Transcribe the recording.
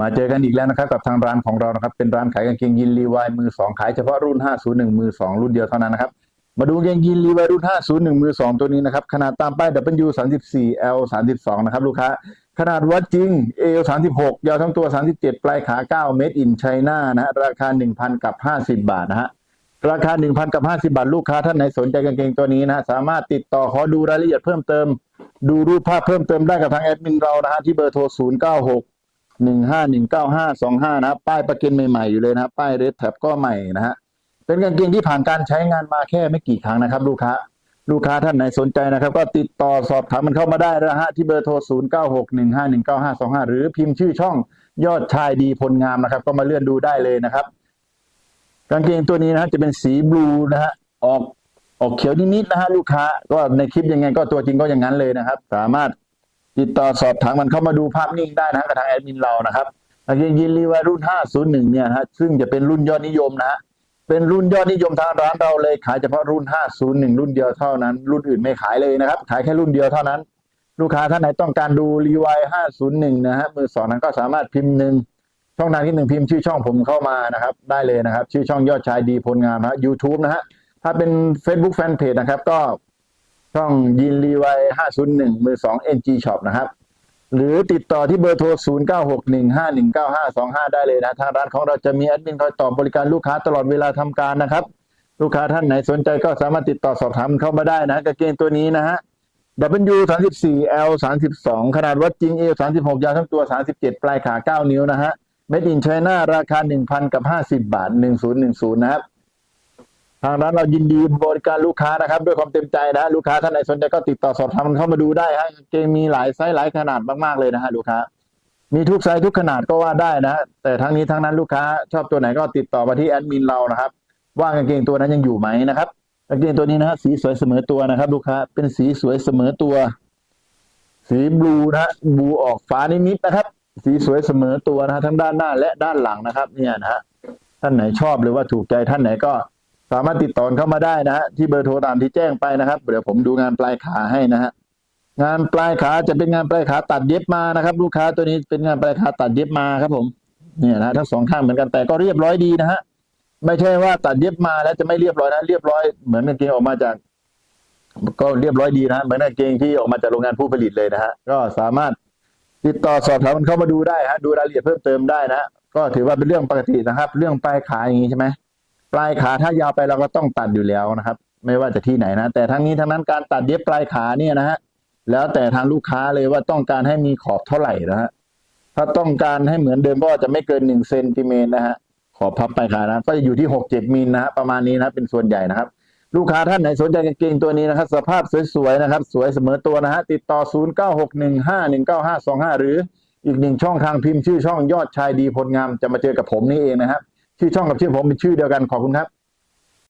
มาเจอกันอีกแล้วนะครับกับทางร้านของเรานะครับ เป็นร้านขายกางเกงยีนรีวายมือสองขายเฉพาะรุ่น 501 มือสองรุ่นเดียวเท่านั้นนะครับ มาดูกางเกงยีนรีวายรุ่น 501 มือสองตัวนี้นะครับ ขนาดตามป้าย W 34 L 32นะครับลูกค้า ขนาดวัดจริง L 36 ยาวทั้งตัว 37 ปลายขา9 Made in China นะฮะราคา 1,000 กับ 50 บาทนะฮะราคา 1,000 กับ 50 บาท ลูกค้าท่านไหนสนใจกางเกงตัวนี้นะฮะสามารถติดต่อขอดูรายละเอียดเพิ่มเติม ดูรูปภาพเพิ่มเติมได้กับทางแอดมินเรานะฮะที่เบอร์โทร 096 151525นะครับป้ายประกันใหม่ๆอยู่เลยนะป้ายเรดแท็บก็ใหม่นะฮะเป็นกางเกงที่ผ่านการใช้งานมาแค่ไม่กี่ครั้งนะครับ ลูกค้า ลูกค้าท่านไหนสนใจนะครับ ก็ติดต่อสอบถามมันเข้ามาได้นะฮะที่เบอร์โทร 0961519525 หรือพิมพ์ชื่อช่องยอดชายดีพลงามนะครับ ก็มาเลื่อนดูได้เลยนะครับ กางเกงตัวนี้นะฮะจะเป็นสีบลูนะฮะออกออกเขียวนิดๆนะฮะลูกค้า ก็ในคลิปยังไงก็ตัวจริงก็อย่างนั้นเลยนะครับ สามารถ ติดต่อสอบถามมันเข้ามาดูภาพนิ่งได้นะกับทางแอดมินเรานะครับกางเกงยีนรีวายรุ่น 501 เนี่ยฮะซึ่งจะเป็นรุ่นยอดนิยมนะฮะเป็นรุ่นยอดนิยมทางร้านเราเลยขายเฉพาะรุ่น 501 รุ่นเดียวเท่านั้น รุ่นอื่นไม่ขายเลยนะครับ ขายแค่รุ่นเดียวเท่านั้น ลูกค้าท่านไหนต้องการดูรีวาย501 นะฮะมือสองนั้นก็สามารถพิมพ์หนึ่งช่องทางที่หนึ่งพิมพ์ชื่อช่องผมเข้ามานะครับ ได้เลยนะครับ ชื่อช่องยอดชายดีพลงามนะ YouTube นะฮะถ้าเป็น Facebook Fanpage นะครับก็ ช่องยินรีไวห้าศูนย์หนึ่งมือสอง NG Shop นะครับ หรือติดต่อที่เบอร์โทร0 9 6 1 5 1 9 5 2 5ได้เลยนะทางร้านของเราจะมีแอดมินคอยตอบบริการลูกค้าตลอดเวลาทำการนะครับ ลูกค้าท่านไหนสนใจก็สามารถติดต่อสอบถามเข้ามาได้นะกางเกงตัวนี้นะฮะ W 34 L 32ขนาดวัดจริง L 36ยาวทั้งตัว 37 ปลายขา 9 นิ้วนะฮะ Made in China ราคา 1,000 กับ 50 บาท 1010 นะครับ ทางร้านเรายินดีบริการลูกค้านะครับ ด้วยความเต็มใจนะ ลูกค้าท่านไหนสนใจก็ติดต่อสอบถามเข้ามาดูได้ฮะเกงมีหลายไซส์หลายขนาดมากๆเลยนะฮะลูกค้า มีทุกไซส์ทุกขนาดก็ว่าได้นะ แต่ทั้งนี้ทั้งนั้นลูกค้าชอบตัวไหนก็ติดต่อมาที่แอดมินเรานะครับ ว่ากางเกงตัวนั้นยังอยู่ไหมนะครับกางเกงตัวนี้นะฮะสีสวยเสมอตัวนะครับ ลูกค้าเป็นสีสวยเสมอตัว สีบลูนะฮะบลูออกฟ้านิดๆนะครับ สีสวยเสมอตัวนะฮะทั้งด้านหน้าและด้านหลังนะครับ เนี่ยนะฮะท่านไหนชอบหรือว่าถูกใจท่านไหนก็ สามารถติดต่อเข้ามาได้นะฮะที่เบอร์โทรตามที่แจ้งไปนะครับเดี๋ยวผมดูงานปลายขาให้นะฮะงานปลายขาจะเป็นงานปลายขาตัดเย็บมานะครับ ลูกค้าตัวนี้เป็นงานปลายขาตัดเย็บมาครับผมเนี่ยนะทั้งสองข้างเหมือนกันแต่ก็เรียบร้อยดีนะฮะไม่ใช่ว่าตัดเย็บมาแล้วจะไม่เรียบร้อยนะเรียบร้อยเหมือนกางเกงออกมาจาก ก็เรียบร้อยดีนะเหมือนกางเกงที่ออกมาจากโรงงานผู้ผลิตเลยนะฮะก็สามารถติดต่อสอบถามมันเข้ามาดูได้ฮะดูรายละเอียดเพิ่มเติมได้นะก็ถือว่าเป็นเรื่องปกตินะครับ เรื่องปลายขาอย่างนี้ใช่ไหม ปลายขาถ้ายาวไปเราก็ต้องตัดอยู่แล้วนะครับ ไม่ว่าจะที่ไหนนะ แต่ทั้งนี้ทั้งนั้นการตัดเย็บปลายขาเนี่ยนะฮะแล้วแต่ทางลูกค้าเลยว่าต้องการให้มีขอบเท่าไหร่นะฮะถ้าต้องการให้เหมือนเดิมก็จะไม่เกินหนึ่งเซนติเมตรนะฮะขอบพับปลายขานะก็จะอยู่ที่หกเจ็ดมิลนะฮะประมาณนี้นะเป็นส่วนใหญ่นะครับ ลูกค้าท่านไหนสนใจกางเกงตัวนี้นะครับ สภาพสวยๆนะครับ สวยเสมอตัวนะฮะติดต่อ 0961519525 หรืออีกหนึ่งช่องทางพิมพ์ชื่อช่องยอดชายดีพลงามจะมาเจอกับผมนี่เองนะครับ ชื่อช่องกับชื่อผมเป็นชื่อเดียวกันขอบคุณครับ